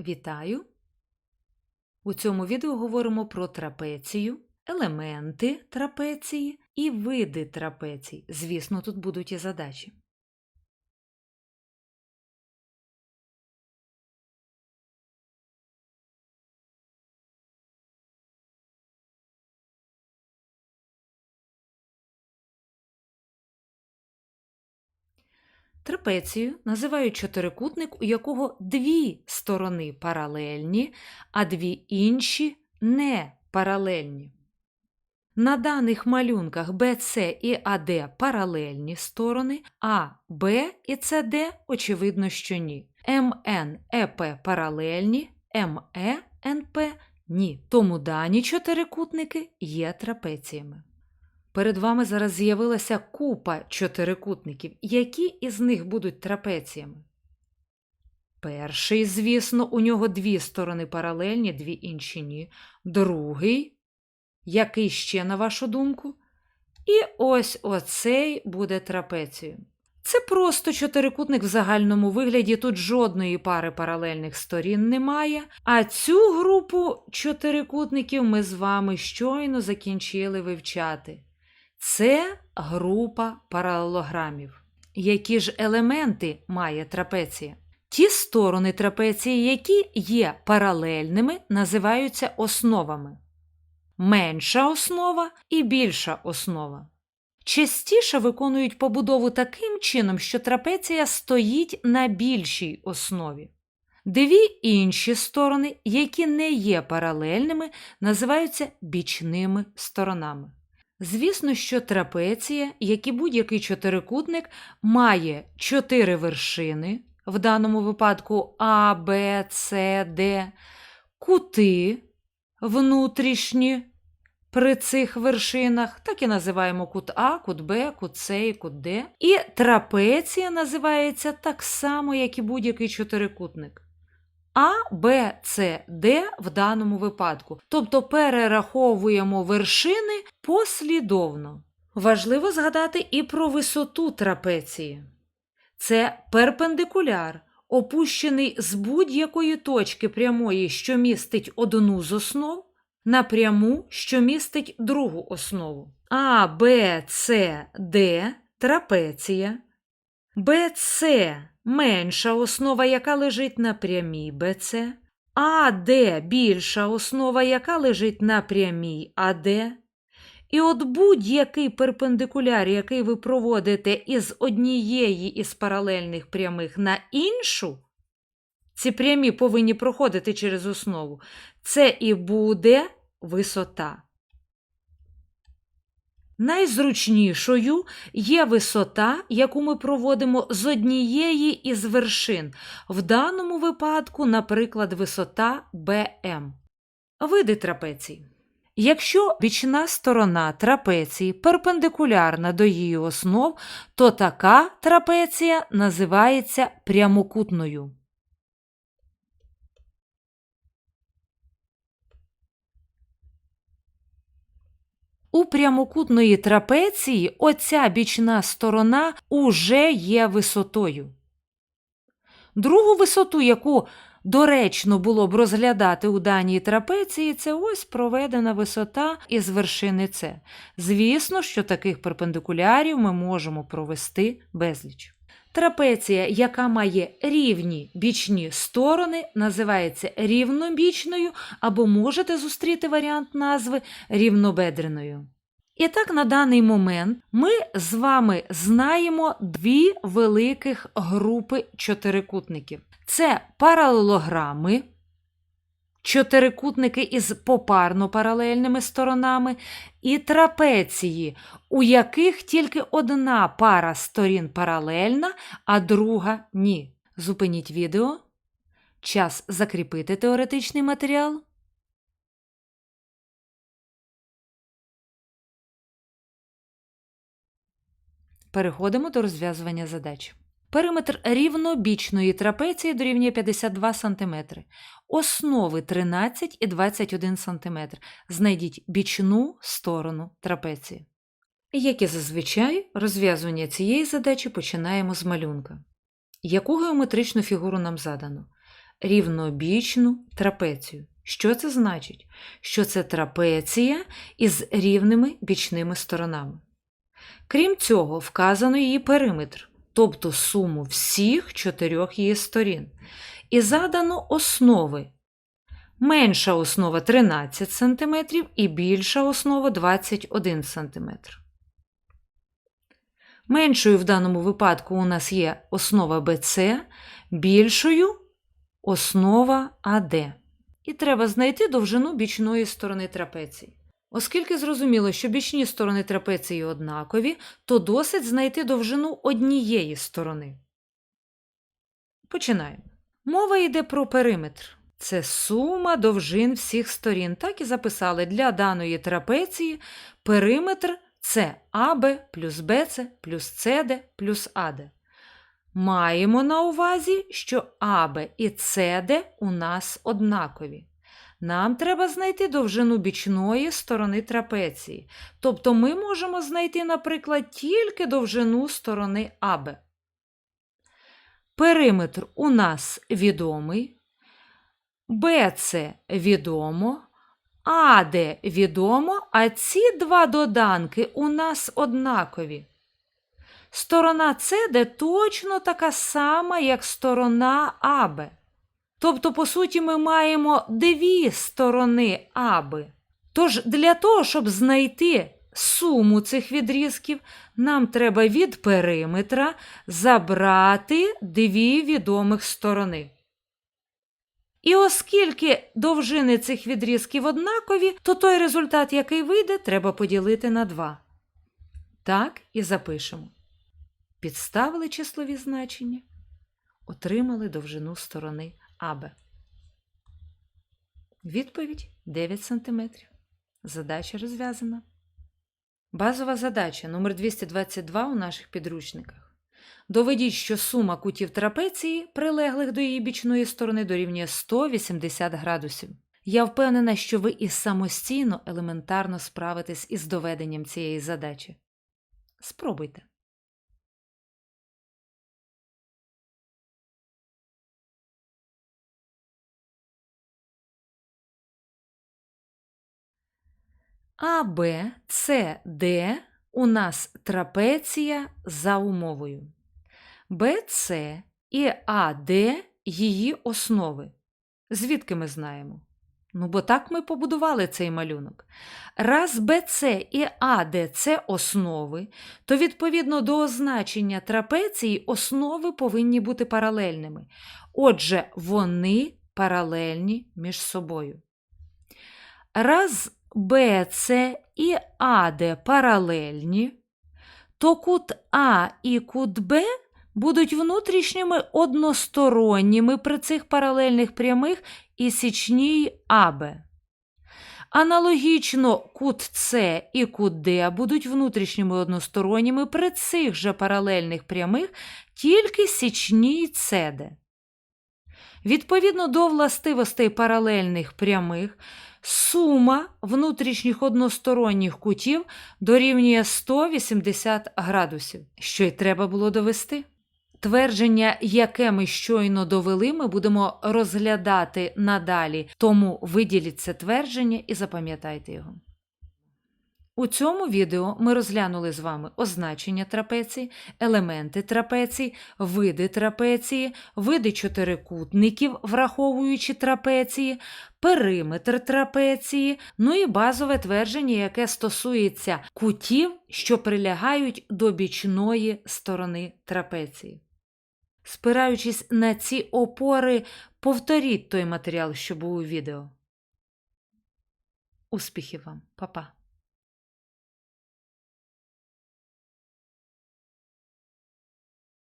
Вітаю! У цьому відео говоримо про трапецію, елементи трапеції і види трапецій. Звісно, тут будуть і задачі. Трапецію називають чотирикутник, у якого дві сторони паралельні, а дві інші не паралельні. На даних малюнках BC і AD паралельні сторони, а B і CD очевидно, що ні. МН, ЕП паралельні, МЕ, НП ні. Тому дані чотирикутники є трапеціями. Перед вами зараз з'явилася купа чотирикутників. Які із них будуть трапеціями? Перший, звісно, у нього дві сторони паралельні, дві інші ні. Другий, який ще, на вашу думку? І ось оцей буде трапецією. Це просто чотирикутник в загальному вигляді, тут жодної пари паралельних сторін немає. А цю групу чотирикутників ми з вами щойно закінчили вивчати. Це група паралелограмів. Які ж елементи має трапеція? Ті сторони трапеції, які є паралельними, називаються основами. Менша основа і більша основа. Частіше виконують побудову таким чином, що трапеція стоїть на більшій основі. Дві інші сторони, які не є паралельними, називаються бічними сторонами. Звісно, що трапеція, як і будь-який чотирикутник, має чотири вершини, в даному випадку А, Б, С, Д, кути внутрішні при цих вершинах, так і називаємо кут А, кут Б, кут С і кут Д. І трапеція називається так само, як і будь-який чотирикутник. А, Б, С, Д в даному випадку. Тобто перераховуємо вершини послідовно. Важливо згадати і про висоту трапеції. Це перпендикуляр, опущений з будь-якої точки прямої, що містить одну з основ, на пряму, що містить другу основу. А, Б, С, Д трапеція. БЦ менша основа, яка лежить на прямій БЦ, АД більша основа, яка лежить на прямій АД. І от будь-який перпендикуляр, який ви проводите із однієї із паралельних прямих на іншу, ці прямі повинні проходити через основу, це і буде висота. Найзручнішою є висота, яку ми проводимо з однієї із вершин, в даному випадку, наприклад, висота БМ. Види трапецій. Якщо бічна сторона трапеції перпендикулярна до її основ, то така трапеція називається прямокутною. У прямокутної трапеції оця бічна сторона уже є висотою. Другу висоту, яку доречно було б розглядати у даній трапеції, це ось проведена висота із вершини С. Звісно, що таких перпендикулярів ми можемо провести безліч. Трапеція, яка має рівні бічні сторони, називається рівнобічною, або можете зустріти варіант назви рівнобедреною. І так, на даний момент ми з вами знаємо дві великих групи чотирикутників: це паралелограми, чотирикутники із попарно паралельними сторонами, і трапеції, у яких тільки одна пара сторін паралельна, а друга ні. Зупиніть відео. Час закріпити теоретичний матеріал. Переходимо до розв'язування задач. Периметр рівнобічної трапеції дорівнює 52 см. Основи 13 і 21 см. Знайдіть бічну сторону трапеції. Як і зазвичай, розв'язування цієї задачі починаємо з малюнка. Яку геометричну фігуру нам задано? рівнобічну трапецію. Що це значить? Що це трапеція із рівними бічними сторонами. Крім цього, вказано її периметр, тобто суму всіх чотирьох її сторін. І задано основи. Менша основа 13 см і більша основа 21 см. Меншою в даному випадку у нас є основа BC, більшою основа AD. І треба знайти довжину бічної сторони трапеції. Оскільки зрозуміло, що бічні сторони трапеції однакові, то досить знайти довжину однієї сторони. Починаємо. Мова йде про периметр. Це сума довжин всіх сторін. Так і записали для даної трапеції периметр це АБ плюс БЦ плюс СД плюс АД. Маємо на увазі, що АБ і СД у нас однакові. Нам треба знайти довжину бічної сторони трапеції. Тобто ми можемо знайти, наприклад, тільки довжину сторони АБ. Периметр у нас відомий, БЦ відомо, АД відомо, а ці два доданки у нас однакові. Сторона СД точно така сама, як сторона АБ. Тобто, по суті, ми маємо дві сторони аби. Тож для того, щоб знайти суму цих відрізків, нам треба від периметра забрати дві відомих сторони. І оскільки довжини цих відрізків однакові, то той результат, який вийде, треба поділити на 2. Так і запишемо. Підставили числові значення, отримали довжину сторони АБ. Відповідь 9 см. Задача розв'язана. Базова задача номер 222 у наших підручниках. Доведіть, що сума кутів трапеції, прилеглих до її бічної сторони, дорівнює 180 градусів. Я впевнена, що ви і самостійно елементарно справитесь із доведенням цієї задачі. Спробуйте. А, Б, С, Д у нас трапеція за умовою. БЦ і АД її основи. Звідки ми знаємо? Ну, бо так ми побудували цей малюнок. Раз БЦ і АД це основи, то відповідно до означення трапеції основи повинні бути паралельними. Отже, вони паралельні між собою. Раз БЦ і АД паралельні, то кут А і кут Б будуть внутрішніми односторонніми при цих паралельних прямих і січній АБ. Аналогічно кут С і кут Д будуть внутрішніми односторонніми при цих же паралельних прямих тільки січній СД. Відповідно до властивостей паралельних прямих, сума внутрішніх односторонніх кутів дорівнює 180 градусів, що й треба було довести. Твердження, яке ми щойно довели, ми будемо розглядати надалі, тому виділіть це твердження і запам'ятайте його. У цьому відео ми розглянули з вами означення трапеції, елементи трапеції, види трапеції, види чотирикутників, враховуючи трапеції, периметр трапеції, ну і базове твердження, яке стосується кутів, що прилягають до бічної сторони трапеції. Спираючись на ці опори, повторіть той матеріал, що був у відео. Успіхів вам, Па-па!